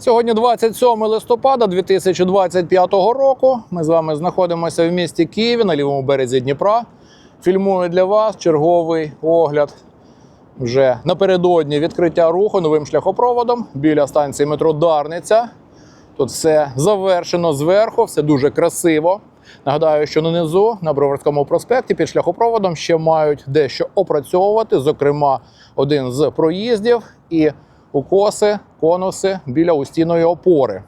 Сьогодні 27 листопада 2025 року. Ми з вами знаходимося в місті Києві на лівому березі Дніпра. Фільмую для вас черговий огляд вже напередодні відкриття руху новим шляхопроводом біля станції метро Дарниця. Тут все завершено зверху, все дуже красиво. Нагадаю, що нанизу на Броварському проспекті під шляхопроводом ще мають дещо опрацьовувати, зокрема, один з проїздів і укоси, конуси біля устійної опори.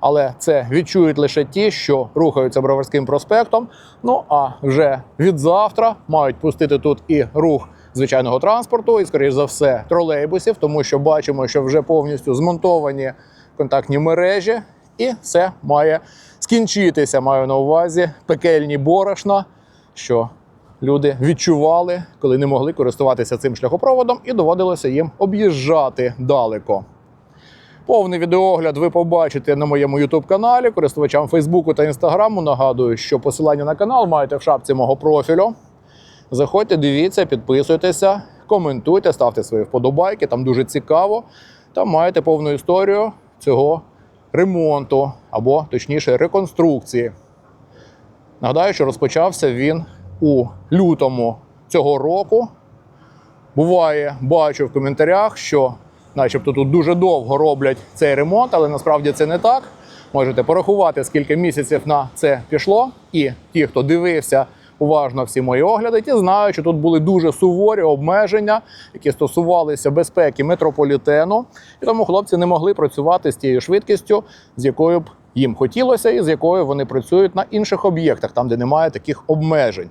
Але це відчують лише ті, що рухаються Броварським проспектом. Ну а вже від завтра мають пустити тут і рух звичайного транспорту, і, скоріш за все, тролейбусів, тому що бачимо, що вже повністю змонтовані контактні мережі, і все має скінчитися. Маю на увазі пекельні борошна, що люди відчували, коли не могли користуватися цим шляхопроводом, і доводилося їм об'їжджати далеко. Повний відеогляд ви побачите на моєму youtube каналі. Користувачам Фейсбуку та Інстаграму нагадую, що посилання на канал маєте в шапці мого профілю. Заходьте, дивіться, підписуйтеся, коментуйте, ставте свої вподобайки, там дуже цікаво. Там маєте повну історію цього ремонту або точніше реконструкції. Нагадаю, що розпочався він у лютому цього року. Буває, бачу в коментарях, що начебто тут дуже довго роблять цей ремонт, але насправді це не так. Можете порахувати, скільки місяців на це пішло. І ті, хто дивився уважно всі мої огляди, ті знають, що тут були дуже суворі обмеження, які стосувалися безпеки метрополітену. І тому хлопці не могли працювати з тією швидкістю, з якою б їм хотілося, і з якою вони працюють на інших об'єктах, там де немає таких обмежень.